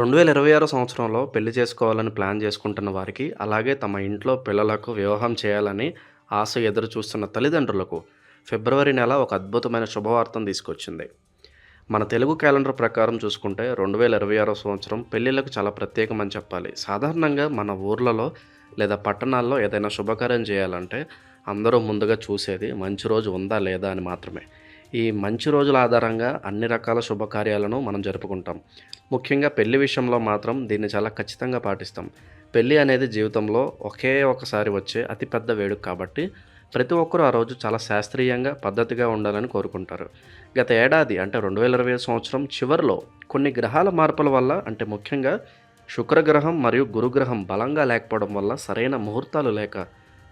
రెండు వేల ఇరవై ఆరో సంవత్సరంలో పెళ్ళి చేసుకోవాలని ప్లాన్ చేసుకుంటున్న వారికి అలాగే తమ ఇంట్లో పిల్లలకు వివాహం చేయాలని ఆశ ఎదురు చూస్తున్న తల్లిదండ్రులకు ఫిబ్రవరి నెల ఒక అద్భుతమైన శుభవార్తను తీసుకొచ్చింది. మన తెలుగు క్యాలెండర్ ప్రకారం చూసుకుంటే రెండు వేల ఇరవై ఆరో సంవత్సరం పెళ్ళిళ్ళకు చాలా ప్రత్యేకమని చెప్పాలి. సాధారణంగా మన ఊర్లలో లేదా పట్టణాల్లో ఏదైనా శుభకార్యం చేయాలంటే అందరూ ముందుగా చూసేది మంచి రోజు ఉందా లేదా అని మాత్రమే. ఈ మంచి రోజుల ఆధారంగా అన్ని రకాల శుభకార్యాలను మనం జరుపుకుంటాం. ముఖ్యంగా పెళ్ళి విషయంలో మాత్రం దీన్ని చాలా ఖచ్చితంగా పాటిస్తాం. పెళ్ళి అనేది జీవితంలో ఒకే ఒకసారి వచ్చే అతిపెద్ద వేడుక కాబట్టి ప్రతి ఒక్కరూ ఆ రోజు చాలా శాస్త్రీయంగా పద్ధతిగా ఉండాలని కోరుకుంటారు. గత ఏడాది అంటే రెండు వేల ఇరవై సంవత్సరం చివరిలో కొన్ని గ్రహాల మార్పుల వల్ల అంటే ముఖ్యంగా శుక్రగ్రహం మరియు గురుగ్రహం బలంగా లేకపోవడం వల్ల సరైన ముహూర్తాలు లేక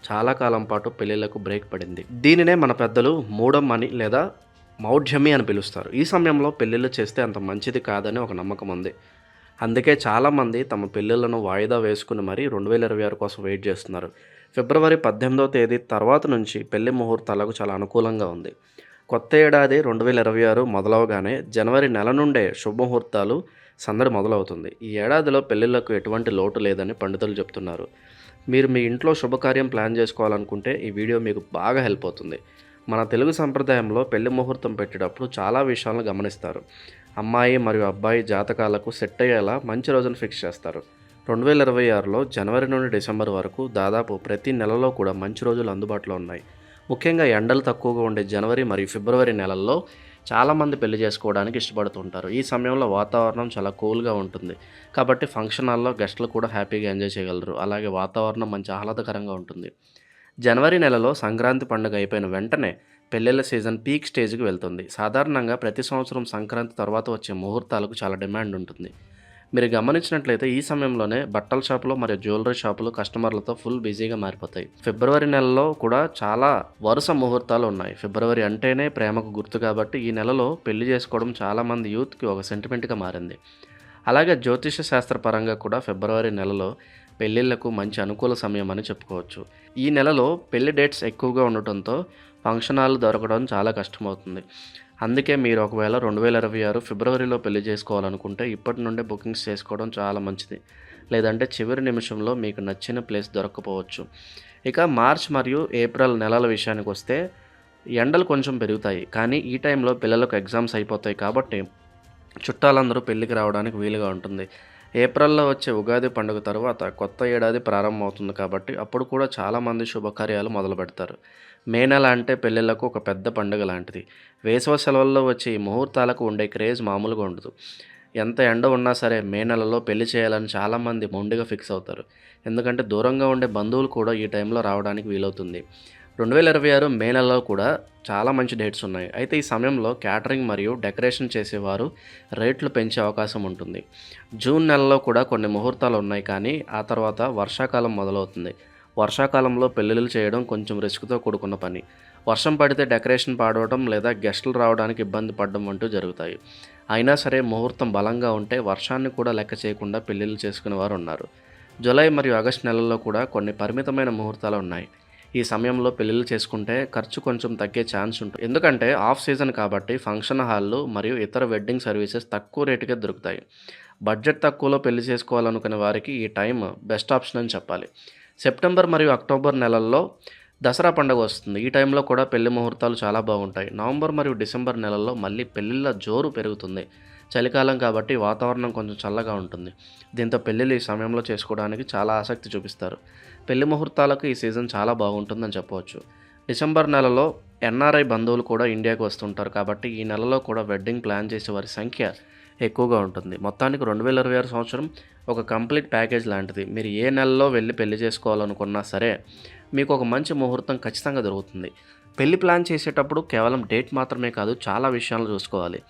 చాలా కాలం పాటు పెళ్ళిళ్ళకు బ్రేక్ పడింది. దీనినే మన పెద్దలు మూడం అని లేదా మౌఢ్యమి అని పిలుస్తారు. ఈ సమయంలో పెళ్ళిళ్ళు చేస్తే అంత మంచిది కాదని ఒక నమ్మకం ఉంది. అందుకే చాలామంది తమ పెళ్ళిళ్ళను వాయిదా వేసుకుని మరీ రెండు వేల ఇరవై ఆరు కోసం వెయిట్ చేస్తున్నారు. ఫిబ్రవరి పద్దెనిమిదవ తేదీ తర్వాత నుంచి పెళ్ళి ముహూర్తాలకు చాలా అనుకూలంగా ఉంది. కొత్త ఏడాది రెండు వేల ఇరవై ఆరు మొదలవగానే జనవరి నెల నుండే శుభముహూర్తాలు సందడి మొదలవుతుంది. ఈ ఏడాదిలో పెళ్ళిళ్ళకు ఎటువంటి లోటు లేదని పండితులు చెప్తున్నారు. మీరు మీ ఇంట్లో శుభకార్యం ప్లాన్ చేసుకోవాలనుకుంటే ఈ వీడియో మీకు బాగా హెల్ప్ అవుతుంది. మన తెలుగు సంప్రదాయంలో పెళ్ళి ముహూర్తం పెట్టేటప్పుడు చాలా విషయాలను గమనిస్తారు. అమ్మాయి మరియు అబ్బాయి జాతకాలకు సెట్ అయ్యేలా మంచి రోజును ఫిక్స్ చేస్తారు. రెండు వేల ఇరవై ఆరులో జనవరి నుండి డిసెంబర్ వరకు దాదాపు ప్రతి నెలలో కూడా మంచి రోజులు అందుబాటులో ఉన్నాయి. ముఖ్యంగా ఎండలు తక్కువగా ఉండే జనవరి మరియు ఫిబ్రవరి నెలల్లో చాలామంది పెళ్ళి చేసుకోవడానికి ఇష్టపడుతుంటారు. ఈ సమయంలో వాతావరణం చాలా కూల్గా ఉంటుంది. కాబట్టి ఫంక్షన్ హాల్లో గెస్టులు కూడా హ్యాపీగా ఎంజాయ్ చేయగలరు. అలాగే వాతావరణం మంచి ఆహ్లాదకరంగా ఉంటుంది. జనవరి నెలలో సంక్రాంతి పండుగ అయిపోయిన వెంటనే పెళ్ళిళ్ళ సీజన్ పీక్ స్టేజ్కి వెళ్తుంది. సాధారణంగా ప్రతి సంవత్సరం సంక్రాంతి తర్వాత వచ్చే ముహూర్తాలకు చాలా డిమాండ్ ఉంటుంది. మీరు గమనించినట్లయితే ఈ సమయంలోనే బట్టల షాపులు మరియు జ్యువెలరీ షాపులు కస్టమర్లతో ఫుల్ బిజీగా మారిపోతాయి. ఫిబ్రవరి నెలలో కూడా చాలా వరుస ముహూర్తాలు ఉన్నాయి. ఫిబ్రవరి అంటేనే ప్రేమకు గుర్తు కాబట్టి ఈ నెలలో పెళ్ళి చేసుకోవడం చాలామంది యూత్కి ఒక సెంటిమెంట్గా మారింది. అలాగే జ్యోతిష శాస్త్ర పరంగా కూడా ఫిబ్రవరి నెలలో పెళ్ళిళ్ళకు మంచి అనుకూల సమయం అని చెప్పుకోవచ్చు. ఈ నెలలో పెళ్ళి డేట్స్ ఎక్కువగా ఉండటంతో ఫంక్షన్ హాల్ దొరకడం చాలా కష్టమవుతుంది. అందుకే మీరు ఒకవేళ రెండు వేల ఇరవై ఆరు ఫిబ్రవరిలో పెళ్ళి చేసుకోవాలనుకుంటే ఇప్పటి నుండే బుకింగ్స్ చేసుకోవడం చాలా మంచిది. లేదంటే చివరి నిమిషంలో మీకు నచ్చిన ప్లేస్ దొరకకపోవచ్చు. ఇక మార్చ్ మరియు ఏప్రిల్ నెలల విషయానికి వస్తే ఎండలు కొంచెం పెరుగుతాయి. కానీ ఈ టైంలో పిల్లలకు ఎగ్జామ్స్ అయిపోతాయి కాబట్టి చుట్టాలందరూ పెళ్ళికి రావడానికి వీలుగా ఉంటుంది. ఏప్రిల్లో వచ్చే ఉగాది పండుగ తర్వాత కొత్త ఏడాది ప్రారంభమవుతుంది కాబట్టి అప్పుడు కూడా చాలామంది శుభకార్యాలు మొదలు పెడతారు. మే నెల అంటే పెళ్ళిళ్ళకు ఒక పెద్ద పండుగ లాంటిది. వేసవ సెలవుల్లో వచ్చే ఈ ముహూర్తాలకు ఉండే క్రేజ్ మామూలుగా ఉండదు. ఎంత ఎండ ఉన్నా సరే మే నెలలో పెళ్ళి చేయాలని చాలామంది మొండిగా ఫిక్స్ అవుతారు. ఎందుకంటే దూరంగా ఉండే బంధువులు కూడా ఈ టైంలో రావడానికి వీలవుతుంది. రెండు వేల ఇరవై ఆరు మే నెలలో కూడా చాలా మంచి డేట్స్ ఉన్నాయి. అయితే ఈ సమయంలో క్యాటరింగ్ మరియు డెకరేషన్ చేసేవారు రేట్లు పెంచే అవకాశం ఉంటుంది. జూన్ నెలలో కూడా కొన్ని ముహూర్తాలు ఉన్నాయి కానీ ఆ తర్వాత వర్షాకాలం మొదలవుతుంది. వర్షాకాలంలో పెళ్ళిళ్ళు చేయడం కొంచెం రిస్క్తో కూడుకున్న పని. వర్షం పడితే డెకరేషన్ పాడవడం లేదా గెస్టులు రావడానికి ఇబ్బంది పడడం వంటూ జరుగుతాయి. అయినా సరే ముహూర్తం బలంగా ఉంటే వర్షాన్ని కూడా లెక్క చేయకుండా పెళ్ళిళ్ళు చేసుకునే వారు ఉన్నారు. జూలై మరియు ఆగస్టు నెలల్లో కూడా కొన్ని పరిమితమైన ముహూర్తాలు ఉన్నాయి. ఈ సమయంలో పెళ్ళిళ్ళు చేసుకుంటే ఖర్చు కొంచెం తగ్గే ఛాన్స్ ఉంటుంది. ఎందుకంటే ఆఫ్ సీజన్ కాబట్టి ఫంక్షన్ హాళ్ళు మరియు ఇతర వెడ్డింగ్ సర్వీసెస్ తక్కువ రేటుకే దొరుకుతాయి. బడ్జెట్ తక్కువలో పెళ్ళి చేసుకోవాలనుకునే వారికి ఈ టైం బెస్ట్ ఆప్షన్ అని చెప్పాలి. సెప్టెంబర్ మరియు అక్టోబర్ నెలల్లో దసరా పండుగ వస్తుంది. ఈ టైంలో కూడా పెళ్ళి ముహూర్తాలు చాలా బాగుంటాయి. నవంబర్ మరియు డిసెంబర్ నెలల్లో మళ్ళీ పెళ్ళిళ్ళ జోరు పెరుగుతుంది. చలికాలం కాబట్టి వాతావరణం కొంచెం చల్లగా ఉంటుంది. దీంతో పెళ్ళిళ్ళు ఈ సమయంలో చేసుకోవడానికి చాలా ఆసక్తి చూపిస్తారు. పెళ్ళి ముహూర్తాలకు ఈ సీజన్ చాలా బాగుంటుందని చెప్పవచ్చు. డిసెంబర్ నెలలో ఎన్ఆర్ఐ బంధువులు కూడా ఇండియాకు వస్తుంటారు కాబట్టి ఈ నెలలో కూడా వెడ్డింగ్ ప్లాన్ చేసే వారి సంఖ్య ఎక్కువగా ఉంటుంది. మొత్తానికి రెండు వేల ఇరవై ఆరు సంవత్సరం ఒక కంప్లీట్ ప్యాకేజ్ లాంటిది. మీరు ఏ నెలలో వెళ్ళి పెళ్ళి చేసుకోవాలనుకున్నా సరే మీకు ఒక మంచి ముహూర్తం ఖచ్చితంగా దొరుకుతుంది. పెళ్ళి ప్లాన్ చేసేటప్పుడు కేవలం డేట్ మాత్రమే కాదు చాలా విషయాలు చూసుకోవాలి.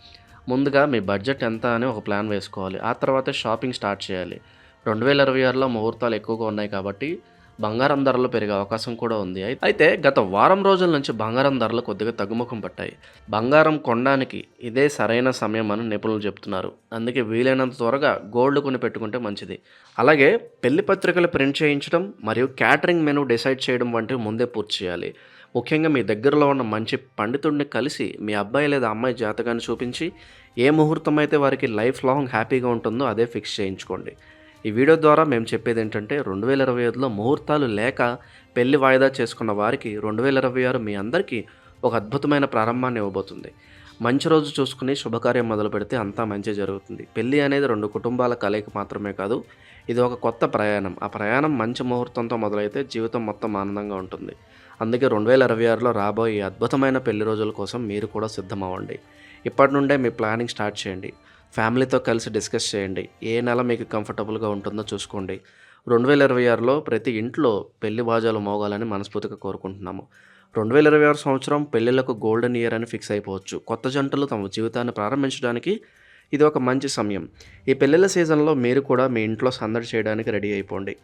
ముందుగా మీ బడ్జెట్ ఎంత అని ఒక ప్లాన్ వేసుకోవాలి. ఆ తర్వాత షాపింగ్ స్టార్ట్ చేయాలి. రెండు వేల ఇరవై ఆరులో ముహూర్తాలు ఎక్కువగా ఉన్నాయి కాబట్టి బంగారం ధరలు పెరిగే అవకాశం కూడా ఉంది. అయితే గత వారం రోజుల నుంచి బంగారం ధరలు కొద్దిగా తగ్గుముఖం పట్టాయి. బంగారం కొనడానికి ఇదే సరైన సమయం అని నిపుణులు చెప్తున్నారు. అందుకే వీలైనంత త్వరగా గోల్డ్ కొని పెట్టుకుంటే మంచిది. అలాగే పెళ్ళి పత్రికలు ప్రింట్ చేయించడం మరియు క్యాటరింగ్ మెనూ డిసైడ్ చేయడం వంటివి ముందే పూర్తి చేయాలి. ముఖ్యంగా మీ దగ్గరలో ఉన్న మంచి పండితుడిని కలిసి మీ అబ్బాయి లేదా అమ్మాయి జాతకాన్ని చూపించి ఏ ముహూర్తం అయితే వారికి లైఫ్ లాంగ్ హ్యాపీగా ఉంటుందో అదే ఫిక్స్ చేయించుకోండి. ఈ వీడియో ద్వారా మేము చెప్పేది ఏంటంటే రెండు వేల ఇరవై ఐదులో ముహూర్తాలు లేక పెళ్ళి వాయిదా చేసుకున్న వారికి రెండు వేల ఇరవై ఆరు మీ అందరికీ ఒక అద్భుతమైన ప్రారంభాన్ని ఇవ్వబోతుంది. మంచి రోజు చూసుకుని శుభకార్యం మొదలు పెడితే అంతా మంచి జరుగుతుంది. పెళ్ళి అనేది రెండు కుటుంబాల కలయిక మాత్రమే కాదు ఇది ఒక కొత్త ప్రయాణం. ఆ ప్రయాణం మంచి ముహూర్తంతో మొదలైతే జీవితం మొత్తం ఆనందంగా ఉంటుంది. అందుకే రెండు వేల ఇరవై ఆరులో రాబోయే అద్భుతమైన పెళ్ళి రోజుల కోసం మీరు కూడా సిద్ధమవ్వండి. ఇప్పటి నుండే మీ ప్లానింగ్ స్టార్ట్ చేయండి. ఫ్యామిలీతో కలిసి డిస్కస్ చేయండి. ఏ నెల మీకు కంఫర్టబుల్గా ఉంటుందో చూసుకోండి. రెండు వేల ఇరవై ఆరులో ప్రతి ఇంట్లో పెళ్ళి బాజాలు మోగాలని మనస్ఫూర్తిగా కోరుకుంటున్నాము. రెండు వేల ఇరవై ఆరు సంవత్సరం పెళ్ళిళ్ళకు గోల్డెన్ ఇయర్ అని ఫిక్స్ అయిపోవచ్చు. కొత్త జంటలు తమ జీవితాన్ని ప్రారంభించడానికి ఇది ఒక మంచి సమయం. ఈ పెళ్ళిళ్ళ సీజన్లో మీరు కూడా మీ ఇంట్లో సందడి చేయడానికి రెడీ అయిపోండి.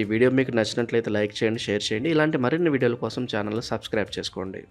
ఈ వీడియో మీకు నచ్చినట్లయితే లైక్ చేయండి షేర్ చేయండి. ఇలాంటి మరిన్ని వీడియోల కోసం ఛానల్ సబ్స్క్రైబ్ చేసుకోండి.